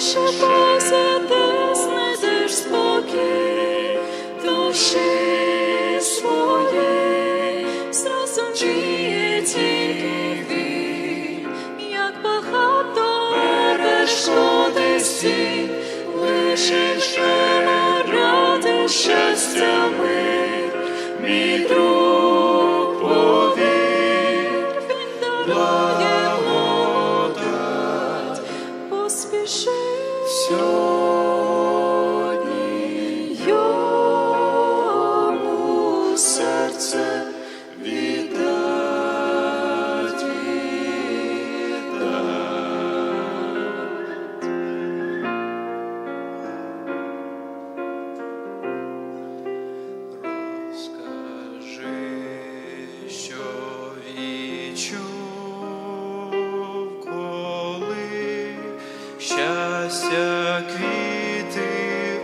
тиша пасі, ти знайдеш спокій душі. щастя квіти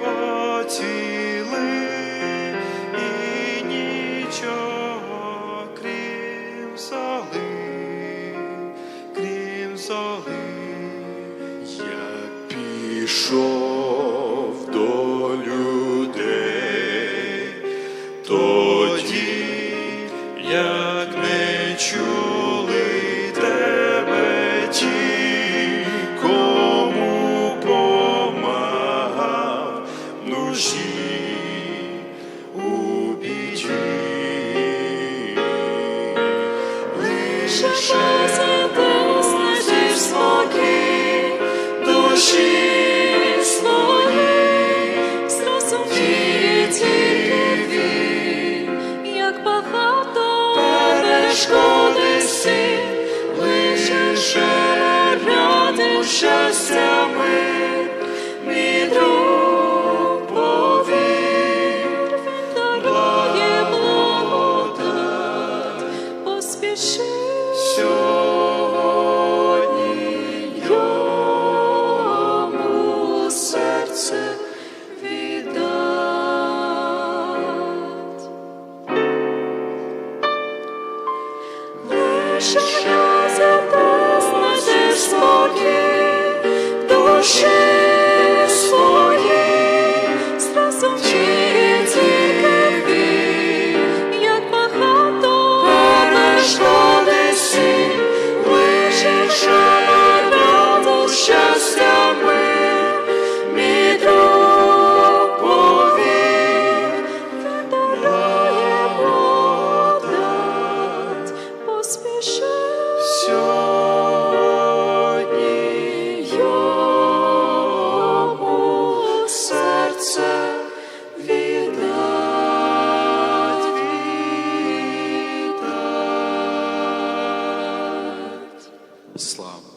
і нічого крім соли, крім соли, я пішов до людей, тоді як не чув. 是谁？ocean. Слава.